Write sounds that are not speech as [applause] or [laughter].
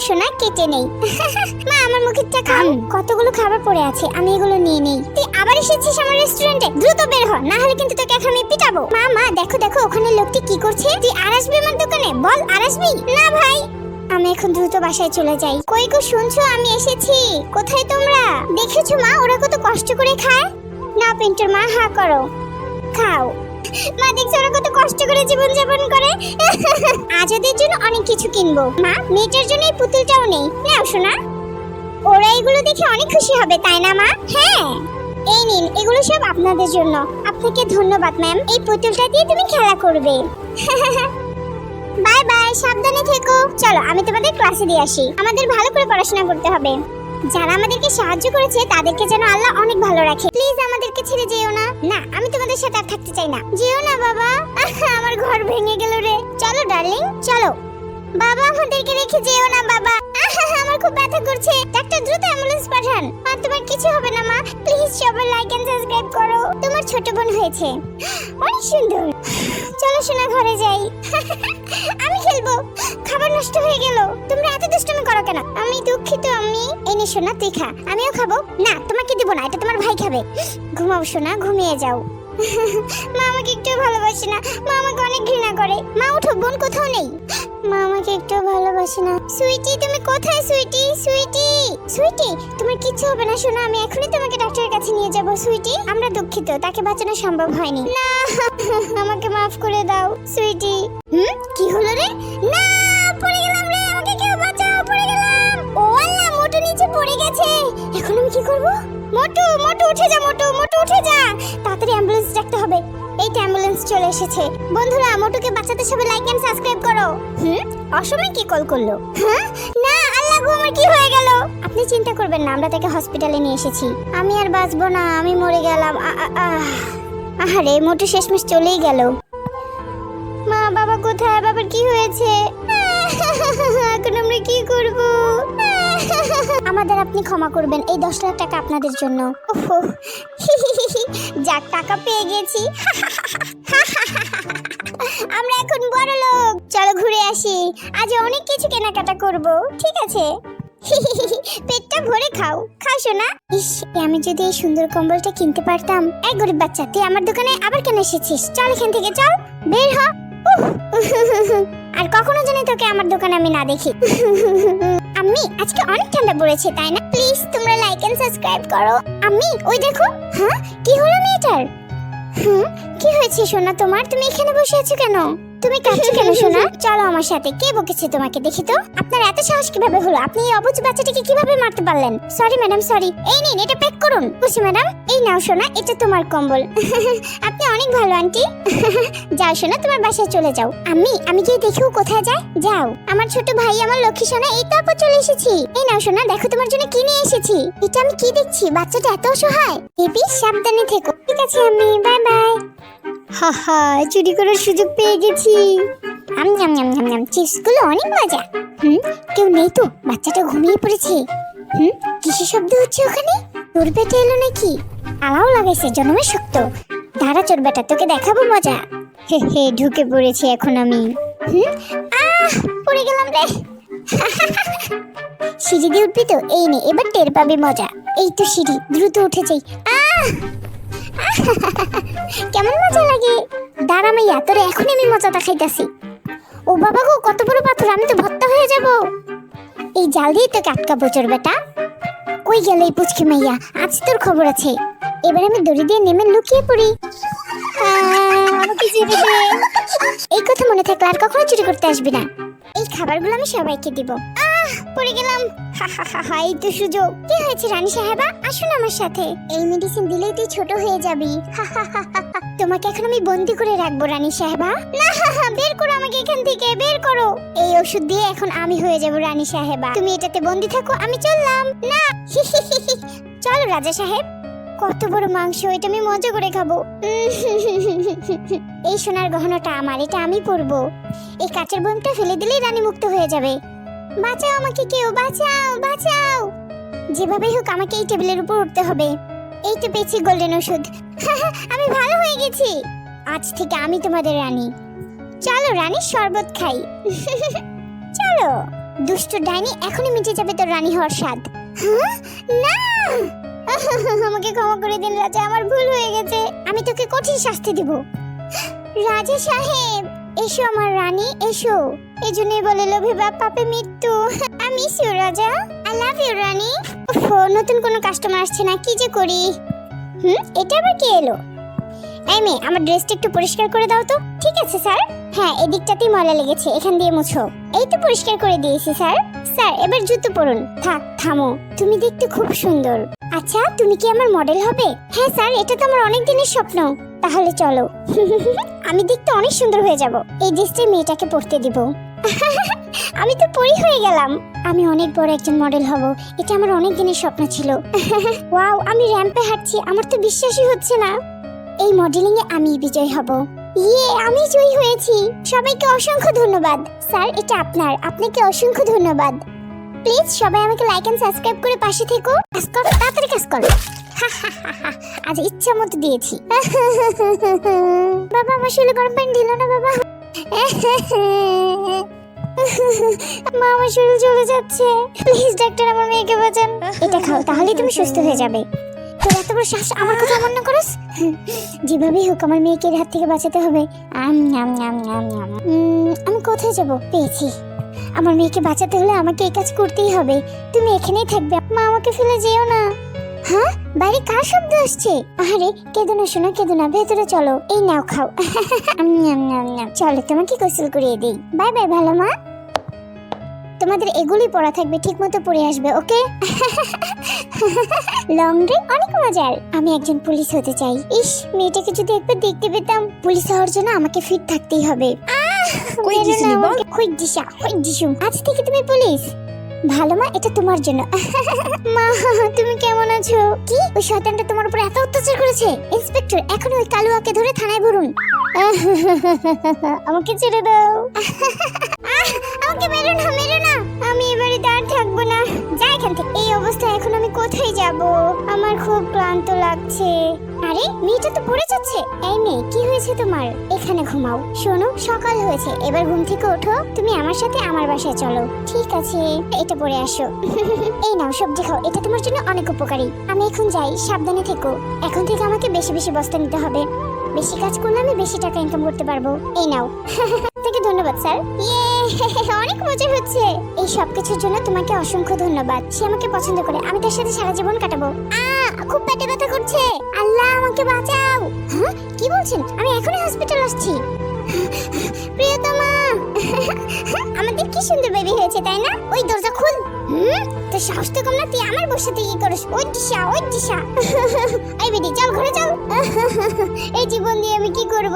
সোনা কেটে নেই। [laughs] মা আমার মুখেরটা খাও। কতগুলো খাবার পড়ে আছে আমি এগুলো নিয়ে নেই। তুই আবার এসেছিস আমার রেস্টুরেন্টে দ্রুত বের হ না হলে কিন্তু তোকে এখন আমি পিটাবো। মা মা দেখো দেখো ওখানে লোকটি কি করছে? তুই আর আসবি আমার দোকানে? বল আর আসবি? না ভাই। আমি এখন দ্রুত বাসায় চলে যাই। কই গো শুনছো আমি এসেছি। কোথায় তোমরা? দেখেছ মা ওরা কত কষ্ট করে খায়? না পিন্টুর মা হা করো। খাও। মা দেখছ ওরা কত কষ্ট করে জীবন যাপন করে। আজ ওদের জন্য অনেক কিছু কিনবো। মা, মেয়েটার জন্য এই পুতুলটাও নেই। নাও শোনা ওরা এগুলো দেখে অনেক খুশি হবে, তাই না, মা? হ্যাঁ। এই নিন, এগুলো সব আপনাদের জন্য। আপনাকে ধন্যবাদ, ম্যাম। এই পুতুলটা দিয়ে তুমি খেলা করবে। বাই বাই সাবধানে থেকো। চলো, আমি তোমাদের ক্লাসে দিয়ে আসি। আমাদের ভালো করে পড়াশোনা করতে হবে। যারা আমাদেরকে সাহায্য করেছে, তাদেরকে যেন আল্লাহ অনেক ভালো রাখে। প্লিজ আমাদেরকে ছেড়ে যেও না। না, আমি তোমাদের সাথে আর থাকতে চাই না। যেও না, বাবা। আমার ঘর ভেঙে গেল রে। চলো, ডার্লিং, চলো। বাবা, আমাদেরকে রেখে যেও না, বাবা। আমার খুব ব্যথা করছে। ডাক্তার, দ্রুত অ্যাম্বুলেন্স পাঠান। মা তোমার কিছু হবে না, মা। প্লিজ সবাই লাইক এন্ড সাবস্ক্রাইব করো। তোমার ছোট বোন হয়েছে। অনেক সুন্দর। চলো, সোনা, ঘরে যাই। [laughs] আমি খেলব। খাবার নষ্ট হয়ে গেল। তোমরা দুষ্টুমি করো কেন? আমি দুঃখিত, আমি এনে সোনা, তুই খা। আমিও খাব। না, তোমাকে দিব না, এটা তোমার ভাই খাবে। ঘুমাও সোনা, ঘুমিয়ে যাও। [laughs] মা আমাকে একটু ভালোবাসে না। মা আমাকে অনেক ঘৃণা করে। মা উঠো বোন কোথাও নেই। মা আমাকে একটু ভালোবাসে না। সুইটি, তুমি কোথায় সুইটি? সুইটি সুইটি, তোমার কিচ্ছু হবে না শোনো আমি এখনই তোমাকে ডাক্তারের কাছে নিয়ে যাব, সুইটি। আমরা দুঃখিত, তাকে বাঁচানো সম্ভব হয়নি। না, [laughs] আমাকে মাফ করে দাও, সুইটি। হুম? কি হলো রে? না! করব? মোটু মোটু, উঠে যা মোটু মোটু, উঠে যা। তাড়াতাড়ি অ্যাম্বুলেন্স ডাকতে হবে। এই অ্যাম্বুলেন্স চলে এসেছে। বন্ধুরা, মোটুকে বাঁচাতে সবাই লাইক এন্ড সাবস্ক্রাইব করো। হুম? অসময় কি কল করল? হ্যাঁ না, আল্লাহ গো, আমার কি হয়ে গেল? আপনি চিন্তা করবেন না, আমরা তাকে হসপিটালে নিয়ে এসেছি। আমি আর বাঁচবো না, আমি মরে গেলাম। আহারে, মোটু শেষমেশ চলেই গেল। মা, বাবা কোথায়? বাবার কি হয়েছে? [laughs] এখন আমরা কি করব? আমাদের আপনি ক্ষমা করবেন, এই দশ লাখ টাকা আপনাদের জন্য। যাক, টাকা পেয়ে গেছি। আমরা এখন বড় লোক। চলো ঘুরে আসি। আজ অনেক কিছু কেনাকাটা করব, ঠিক আছে? পেটটা ভরে খাও। খাও শোনা ইস আমি যদি এই সুন্দর কম্বলটা কিনতে পারতাম। এক গরিব বাচ্চা, তুই আমার দোকানে আবার কেন এসেছিস? চল এখান থেকে, চল। বের হ। আর কখনো জানি তোকে আমার দোকানে আমি না দেখি। আম্মি, আজকে অনেক ঠান্ডা পড়েছে, তাই না? প্লিজ তোমরা লাইক এন্ড সাবস্ক্রাইব করো। আম্মি, ওই দেখো হ্যাঁ? কি হলো মেয়েটার? হুম? কি হয়েছে সোনা তোমার? তুমি এখানে বসে আছো কেন? তুমি কাঁদছো কেন সোনা? চলো আমার সাথে, কে বকেছে তোমাকে দেখি তো? আপনার এত সাহস কীভাবে হলো? আপনি এই অবুঝ বাচ্চাটাকে কীভাবে মারতে পারলেন? সরি ম্যাডাম সরি এই নিন, এটা প্যাক করুন। খুশি ম্যাডাম নাও সোনা, এটা তোমার কম্বল। [laughs] আপনি অনেক ভালো, আন্টি। [laughs] যাও সোনা, তোমার বাসায় চলে যাও। আমি আমি গিয়ে দেখেও কোথায় যায়। যাও। আমার ছোট ভাই, আমার লক্ষ্মী সোনা, এই তো আপা চলে এসেছি। এই নাও সোনা, দেখো তোমার জন্য কি নিয়ে এসেছি। এটা আমি কি দেখছি? বাচ্চাটা এত অসহায়। বেবি সাবধানে থেকো। ঠিক আছে, আমি বাই বাই হা হা, চুরি করার সুযোগ পেয়ে গেছি। আম নাম নাম নাম নাম চিপসগুলো অনেক মজা। হুম, কেউ নেই তো? বাচ্চাটা ঘুমিয়ে পড়েছে। হুম, কিসের শব্দ হচ্ছে ওখানে? তোর পেটে এলো নাকি? আলাও লাগাইছে জন্মের শক্ত। দাঁড়া চোর বেটা, তোকে দেখাবো মজা। হে হে, ঢুকে পড়েছি এখন আমি। আহ, পড়ে গেলাম রে। [laughs] সিঁড়ি দিয়ে উঠবি তো? এই নে, এবার টের পাবি মজা। এই তো সিঁড়ি, দ্রুত উঠে যাই। [laughs] কেমন মজা লাগে। দাঁড়া মাইয়া, তোরে এখন আমি মজা দেখাইতাছি। ও বাবা গো, কত বড় পাথর, আমি তো ভত্তা হয়ে যাব। এই জাল দিয়ে তোকে আটকাবো চোর বেটা। কই গেল এই পুচকি মাইয়া? আজ তোর খবর আছে। এবার আমি দড়ি দিয়ে নেমে লুকিয়ে পড়ি। এই কথা মনে থাকলে আর কখনো চুরি করতে আসবি না। এই খাবারগুলো আমি সবাইকে দিব। পড়ে গেলাম। তো সুযোগ। কি হয়েছে, রানী সাহেবা? আসুন আমার সাথে। এই মেডিসিন দিলেই তুই ছোট হয়ে যাবি। তোমাকে এখন আমি বন্দি করে রাখব, রানী সাহেবা। না বের করো আমাকে এখান থেকে, বের করো। এই ওষুধ দিয়ে এখন আমি হয়ে যাব, রানী সাহেবা। তুমি এটাতে বন্দি থাকো, আমি চললাম। না চলো, রাজা সাহেব। কত বড় মাংস, এটা আমি মজা করে খাব। এই সোনার গহনাটা আমার, এটা আমি পরবো। এই কাচের বোমটা ফেলে দিলেই রানী মুক্ত হয়ে যাবে। বাঁচাও আমাকে কেউ, বাঁচাও বাঁচাও। যেভাবেই হোক আমাকে এই টেবিলের উপর উঠতে হবে। এই তো পেয়েছি গোল্ডেন ওষুধ। [laughs] আমি ভালো হয়ে গেছি। আজ থেকে আমি তোমাদের রানী। চলো রানীর শরবত খাই। [laughs] চলো। দুষ্ট ডাইনি এখনই মিটে যাবে তোর রানী হওয়ার স্বাদ? না! [laughs] আমাকে ক্ষমা করে দিন, রাজা, আমার ভুল হয়ে গেছে। আমি তোকে কঠিন শাস্তি দিব। রাজা সাহেব, এসো আমার রানী, এসো। এই জন্যই বলে লোভে বাপ, পাপে মৃত্যু। [laughs] আমি you Raja. I love you Rani. নতুন কোনো কাস্টমার আসছে না, কি যে করি? হুম, এটা আবার কে এলো? এই আমার ড্রেসটা একটু পরিষ্কার করে দাও তো। ঠিক আছে স্যার হ্যাঁ এদিকটাতেই ময়লা লেগেছে, এখান দিয়ে মুছো। এই তো পরিষ্কার করে দিয়েছি স্যার স্যার, এবার জুতো পরুন। থাক, থামো। তুমি দেখতে খুব সুন্দর। আচ্ছা তুমি কি আমার মডেল হবে? হ্যাঁ স্যার, এটা তো আমার অনেক দিনের স্বপ্ন। তাহলে চলো। [laughs] আমি দেখতে অনেক সুন্দর হয়ে যাব। এই ড্রেসটা মেয়েটাকে পড়তে দিব। [laughs] আমি তো পরি হয়ে গেলাম। আমি অনেক বড় একজন মডেল হব। এটা আমার অনেক দিনের স্বপ্ন ছিল। [laughs] ওয়াও, আমি র্যাম্পে হাঁটছি। আমার তো বিশ্বাসই হচ্ছে না। এই মডেলিং এ আমি বিজয় হব। ইয়ে আমি জয়ী হয়েছি। সবাইকে অসংখ্য ধন্যবাদ। স্যার, এটা আপনার। আপনাকে অসংখ্য ধন্যবাদ। প্লিজ সবাই আমাকে লাইক এন্ড সাবস্ক্রাইব করে পাশে থেকো। কাজ করো তাড়াতাড়ি কাজ করো। [laughs] আজ ইচ্ছা মতো দিয়েছি। [laughs] বাবা আমার শরীরে গরম পানি দিল না বাবা। [laughs] মা আমার শরীর চলে যাচ্ছে। প্লিজ ডাক্তার আমার মেয়েকে বাঁচান। এটা খাও তাহলেই তুমি সুস্থ হয়ে যাবে। তোর এত বড় শ্বাস আমার কথা অমান্য করস? যেভাবেই হোক আমার মেয়েকে এর হাত থেকে বাঁচাতে হবে। আম আম আম আম। উম, আমি কোথায় যাব? পেয়েছি। আমার মেয়েকে বাঁচাতে হলে আমাকে এই কাজ করতেই হবে। তুমি এখানেই থাকবে। মা আমাকে ফেলে যেও না। হ্যাঁ? বাইরে কার শব্দ আসছে? আরে কেঁদো না শোনা, কেঁদো না। ভেতরে চলো। এই নাও খাও। চলো, তোমাকে গোসল করিয়ে দিই। বাই বাই, ভালো মা। তোমাদের এগুলি পড়া থাকবে ঠিক মতো পড়ে আসবে, ওকে? লং ড্রাইভ অনেক মজার। আমি একজন পুলিশ হতে চাই। ইস, মেয়েটাকে যদি একবার দেখতে পেতাম, পুলিশ হওয়ার জন্য আমাকে ফিট থাকতেই হবে। [laughs] কই গেছিলি বল? কই দিশা কই দিশুম আজ থেকে তুমি পুলিশ। ভালো মা এটা তোমার জন্য। [laughs] মা তুমি কেমন আছো? কি? ওই শয়তানটা তোমার উপর এত অত্যাচার করেছে। ইন্সপেক্টর এখন ওই কালুয়াকে ধরে থানায় ভরুন [laughs] আমাকে ছেড়ে দাও। আমাকে মেরো না মেরো না। আমি এবারে এখন আমি কোথায় যাব? আমার খুব ক্লান্ত লাগছে। আরে, মেয়েটা তো পড়ে যাচ্ছে। এই মেয়ে, কি হয়েছে তোমার? এখানে ঘুমাও। শোনো, সকাল হয়েছে। এবার ঘুম থেকে ওঠো। তুমি আমার সাথে আমার বাসায় চলো। ঠিক আছে, এটা পরে আসো। [laughs] এই নাও, সবজি খাও। এটা তোমার জন্য অনেক উপকারী। আমি এখন যাই, সাবধানে থেকো। এখন থেকে আমাকে বেশি বেশি বস্তা নিতে হবে। বেশি কাজ করলে আমি বেশি টাকা ইনকাম করতে পারব। এই নাও। [laughs] ধন্যবাদ, স্যার। ইয়ে [laughs] অনেক মজা হচ্ছে। এই সব কিছুর জন্য তোমাকে অসংখ্য ধন্যবাদ। সে আমাকে পছন্দ করে। আমি তার সাথে সারা জীবন কাটাবো। খুব পেটে ব্যথা করছে। আল্লাহ, আমাকে বাঁচাও। হ্যাঁ? কি বলছেন? আমি এখনই হসপিটাল আসছি। প্রিয়তমা! [laughs] আমাদের কি সুন্দর বেবি হয়েছে, তাই না? ওই দরজা খুল। তো সাহস তো কম না, তুই আমার বসাতে কি করিস। ওই দিশা ওই দিশা। [laughs] এই চল ঘরে চল। এই জীবন দিয়ে আমি কি করব?